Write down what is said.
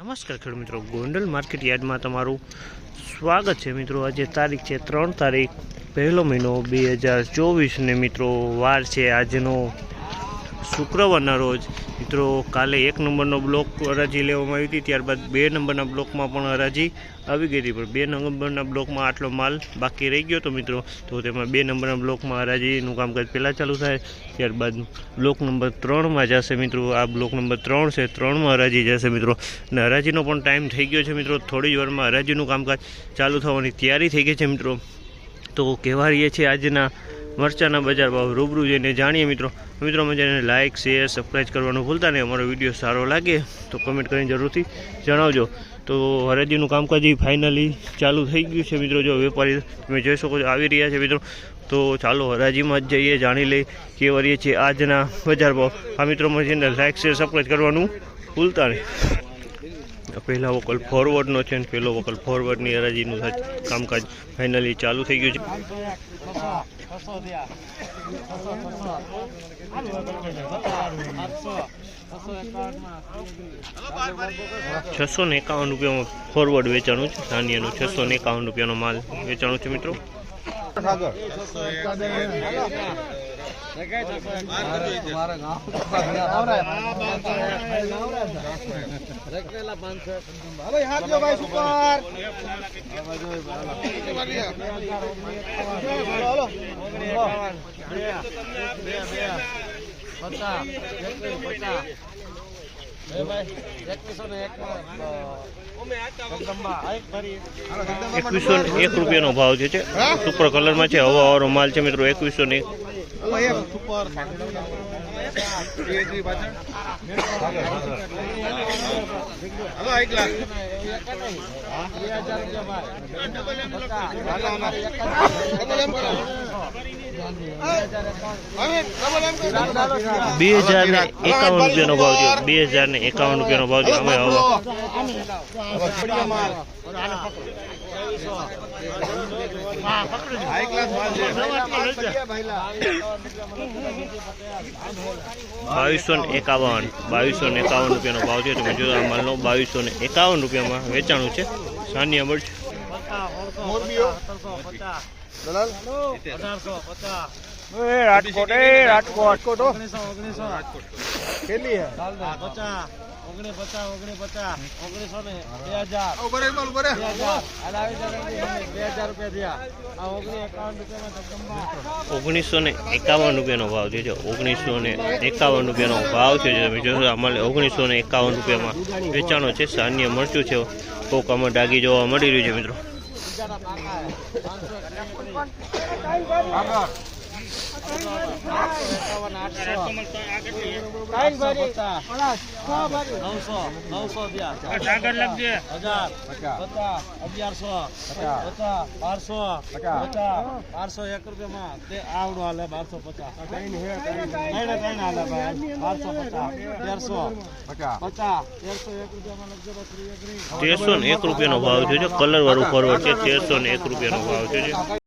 નમસ્કાર ખેડૂત મિત્રો. ગોંડલ માર્કેટ યાર્ડમાં તમારું સ્વાગત છે મિત્રો. આજે તારીખ છે ત્રણ તારીખ પહેલો મહિનો બે હજાર ચોવીસને મિત્રો વાર છે. આજનો શુક્રવારના રોજ. મિત્રો, કાલે એક નંબરનો બ્લોક હરાજી લેવામાં આવી હતી. ત્યારબાદ બે નંબરના બ્લોકમાં પણ હરાજી આવી ગઈ હતી. પણ બે નંબરના બ્લોકમાં આટલો માલ બાકી રહી ગયો હતો મિત્રો, તો તેમાં બે નંબરના બ્લોકમાં હરાજીનું કામકાજ પહેલાં ચાલુ થાય. ત્યારબાદ બ્લોક નંબર ત્રણમાં જશે મિત્રો. આ બ્લોક નંબર ત્રણ છે, ત્રણમાં હરાજી જશે મિત્રો. અને હરાજીનો પણ ટાઈમ થઈ ગયો છે મિત્રો. થોડી જ વારમાં હરાજીનું કામકાજ ચાલુ થવાની તૈયારી થઈ ગઈ છે મિત્રો. તો કહેવા રહીએ છીએ આજના મરચાના બજાર ભાવ રૂબરૂ જઈને જાણીએ મિત્રો. મિત્રો મજાને લાઇક શેર સબસ્ક્રાઈબ કરવાનું ભૂલતા નહીં. અમારો વીડિયો સારો લાગે તો કમેન્ટ કરીને જરૂરથી જણાવજો. તો હરાજીનું કામકાજ ફાઇનલી ચાલુ થઈ ગયું છે મિત્રો. જો વેપારી તમે જોઈ શકો છો, આવી રહ્યા છે મિત્રો. તો ચાલો હરાજીમાં જ જઈએ, જાણી લઈ કે વરીએ છીએ આજના બજાર ભાવ. આ મિત્રો, મજાને લાઇક શેર સબસ્ક્રાઈબ કરવાનું ભૂલતા નહીં. પહેલા વકલ ફોરવર્ડનો છે અને પહેલો વકલ ફોરવર્ડની હરાજીનું કામકાજ ફાઇનલી ચાલુ થઈ ગયું છે. છસો ને એકાવન રૂપિયામાં ફોરવર્ડ વેચાણું છે ધાન્યનું છસો ને એકાવન રૂપિયાનો માલ વેચાણું છે મિત્રો. એકવીસો ને એક રૂપિયાનો ભાવ જે છે સુપર કલરમાં છે હવા વાળો માલ છે મિત્રો એકવીસો ને એક. બે હજાર ને એકાવન રૂપિયાનો ભાવ થયો. બે હજાર ને એકાવન રૂપિયાનો ભાવ છે. અમે હવા બાવીસો ને એકાવન. બાવીસો ને એકાવન રૂપિયાનો ભાવ છે. તમે જોયો આ માલનો બાવીસો ને એકાવન રૂપિયામાં વેચાણું છે. સાનિયા બળ છે રાજકોટ. એ રાજકોટ. કેટલી ઓગણી પચાસ ઓગણી પચાસ ઓગણીસો ને બે હજાર. બે હજાર. હાલ આવી જાય બે હજાર રૂપિયા થયા. ઓગણી એકાવન રૂપિયામાં ઓગણીસો ને એકાવન રૂપિયાનો ભાવ છે. જો ઓગણીસો ને એકાવન રૂપિયાનો ભાવ છે. જે તમે જોશો અમારે ઓગણીસો ને એકાવન રૂપિયામાં વેચાણો છે. સાન્ય મરચું છે. કોક આમાં ડાગી જોવા મળી રહ્યું છે મિત્રો. બારસો એક રૂપિયા તે રૂપિયાનો ભાવ છે. કલર વાળું ફરવા છે. તેરસો ને એક રૂપિયાનો ભાવ છે.